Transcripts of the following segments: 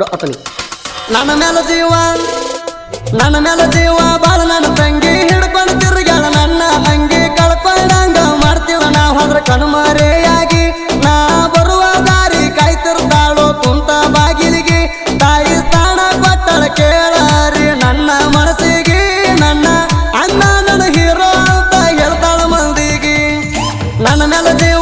ಅತನಿ ನನ್ನ ಮೇಲ ಜೀವ, ನನ್ನ ಮೇಲ ಜೀವ, ಬಾಳ ನನ್ನ ತಂಗಿ. ಹಿಡ್ಕೊಂಡು ತಿರುಗಾಳ ನನ್ನ ತಂಗಿ. ಕಳ್ಕೊಂಡಂಗ ಮಾಡ್ತೀವ ನಾವು ಅದ್ರ ಕಣ್ಮರೆಯಾಗಿ. ನಾ ಬರುವ ದಾರಿ ಕಾಯ್ತಿರ್ತಾಳೋ ಕುಂತ ಬಾಗಿಲಿಗೆ. ತಾಯಿ ತಾಣ ಕೊಟ್ಟಳ ಕೇಳಾರಿ ನನ್ನ ಮನಸ್ಸಿಗೆ. ನನ್ನ ಅಣ್ಣ ನನ್ನ ಹೀರೋ ಅಂತ ಹೇಳ್ತಾಳ ಮಂದಿಗೆ. ನನ್ನ ಮೇಲೆ ಜೀವ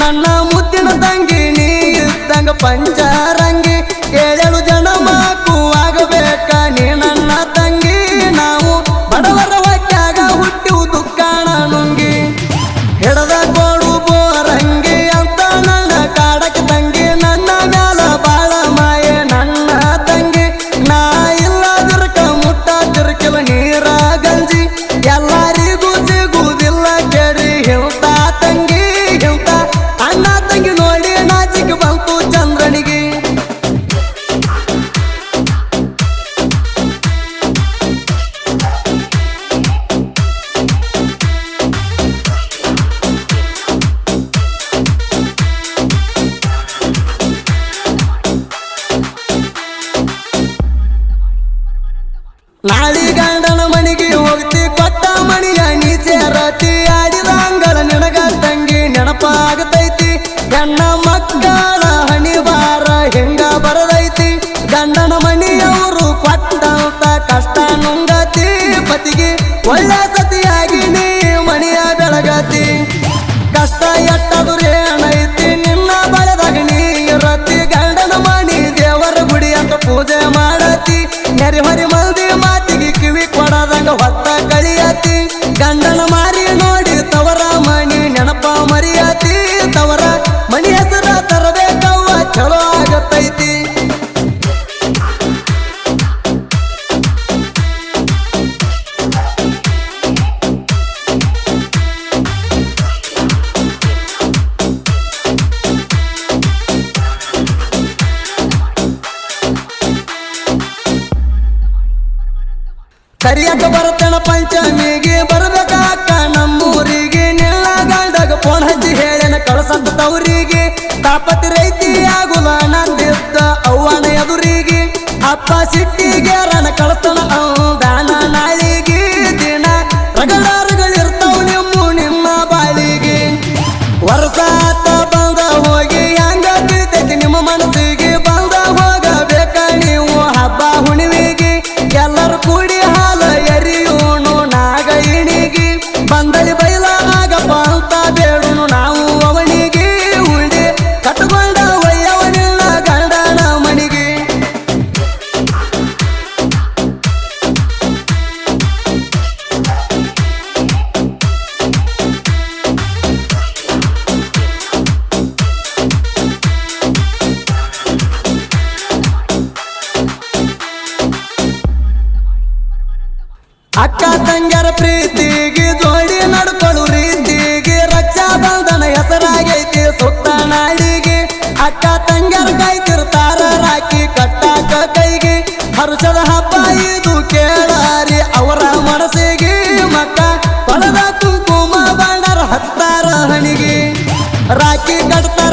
ನನ್ನ ಮುದ್ದಿನ ತಂಗಿ ನೀ ಇದ್ದಂಗ ಪಂಚರಂಗಿ ನಾಳಿ ಗಂಡನ ಮನೆಗೆ ಹೋಗ್ತಿ, ಕೊಟ್ಟ ಮಣಿಯ ನೀ ಸೇರತಿ ಆಡಿದ ಅಂಗಳ ತಂಗಿ ನೆನಪಾಗತೈತಿ. ಗಂಡ ಮಕ್ಕಳ ಹಣಿ ಬಾರ ಹೆಂಗ ಬರದೈತಿ? ಗಂಡನ ಮನೆಯವರು ಕೊಟ್ಟಂತ ಕಷ್ಟ ನುಂಗತಿ ಪತಿಗೆ, ಒಳ್ಳೆ ಸತಿಯಾಗಿ ನೀ ಮಣಿಯ ಬೆಳಗತಿ. ಕಷ್ಟ ಎಟ್ಟದು ಏನೈತಿ ನಿನ್ನ ಬಳೆದಾಗ ನೀ ಗಂಡನ ಮಣಿ ದೇವರ ಗುಡಿ ಅಂತ ಪೂಜೆ ಮಾಡತಿ. ನೆರೆ ಹೊರಿ ಮಂದಿ ಹೊತ್ತ ಕಳಿಯತಿ ಗಂಡನ ಮಾರಿ ಕರಿಯಕ ಬರ್ತೇಣ ಪಂಚಮಿಗೆ ಬರ್ಬೇಕಾಕ ನಮ್ಮೂರಿಗೆ ನಿಲ್ಲ ಗಂಡಗ ಫೋನ್ ಹಚ್ಚಿ ಹೇಳೇನ ಕಳಸಂತ ತವರಿಗೆ ತಾಪತಿ ರೈತಿ ಆಗುಲ ನಂದಿದ್ದ ಅವ್ವನ ಎದುರಿಗೆ ಅಪ್ಪ ಸಿಟ್ಟಿಗೆ ಸುತ್ತ ನಾಡಿಗೆ, ಅಕ್ಕ ತಂಗರ ಕಾಯ್ತಿರ್ತಾರ ರಾಕಿ ಕಟ್ಟಾಕ ಕೈಗೆ. ಹರ್ಷದ ಹಬ್ಬ ಇದು ಕೇಳಾರಿ, ಅವರ ಮನಸ್ಸಿಗೆ ಮಕ್ಕ. ಪಡೆದ ಕುಂಕುಮ ಬಣ್ಣರ ಹತ್ತಾರ ಹಣಿಗೆ. ರಾಕಿ ಕಟ್ತಾರ